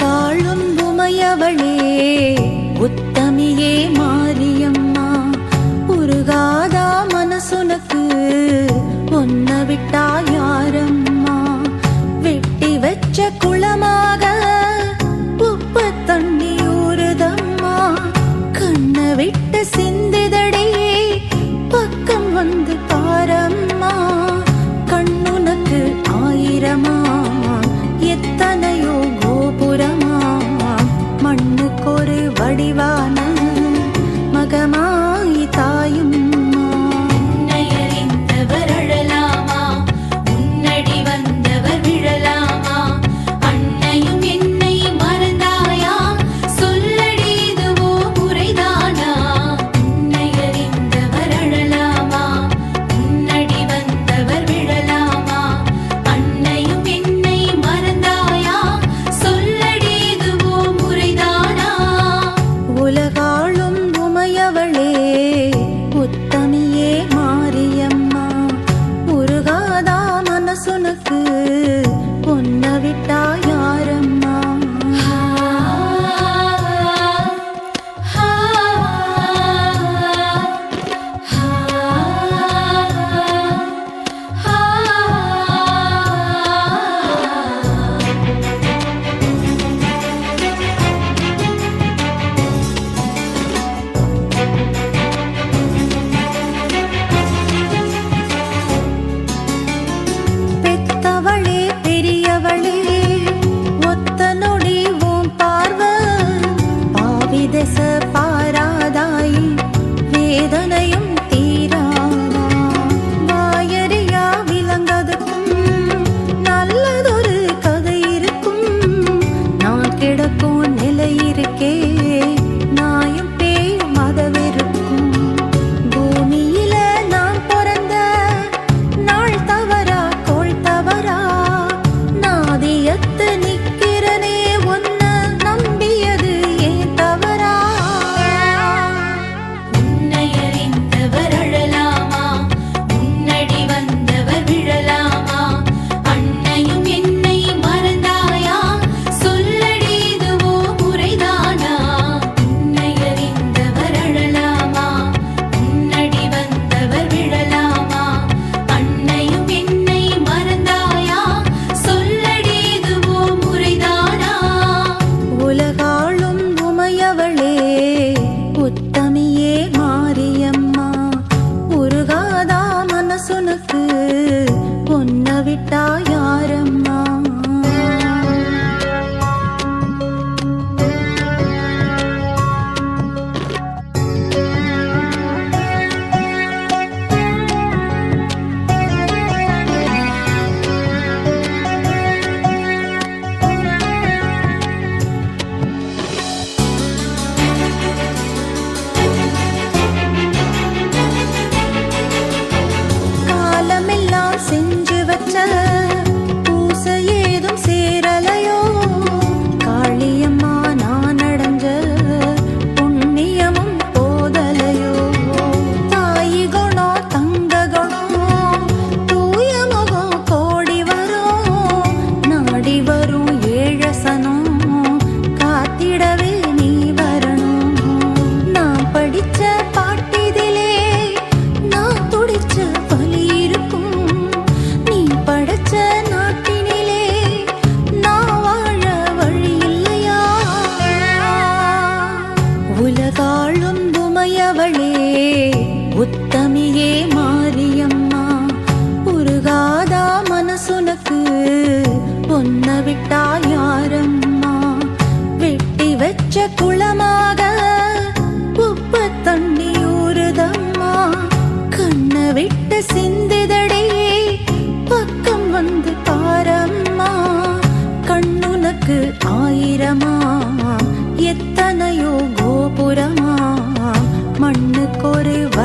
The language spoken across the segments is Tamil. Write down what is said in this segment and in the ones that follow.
காளும் உமையவளே உத்தமியே மாரியம்மா. உருகாதா மனசுனக்கு ஒன்ன விட்டா யாரம்மா? வெட்டி வச்ச குளமாக உப்பு தண்ணி ஊறுதம்மா கண்ணை விட்டு சிந்திதடே பக்கம் வந்து பாரம்மா. கண்ணுனக்கு ஆயிரமா எத்தனை வடிவான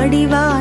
மண்ணுக்கொரு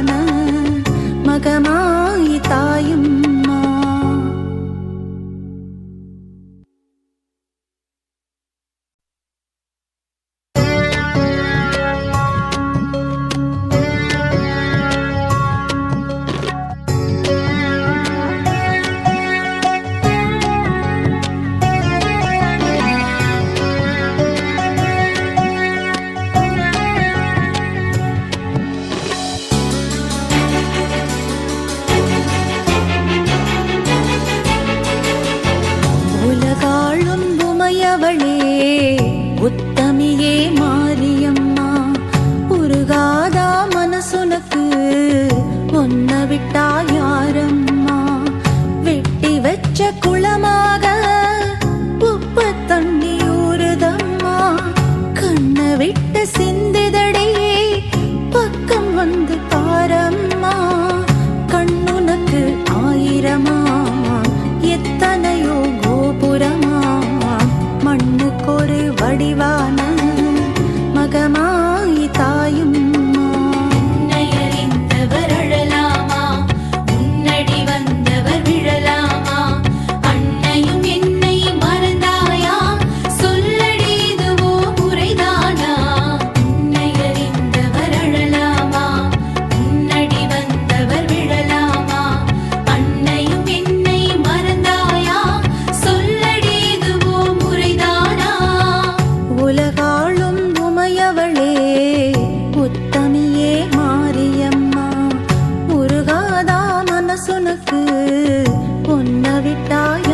ஒரு வடிவான மகமாய் தாயும் そ。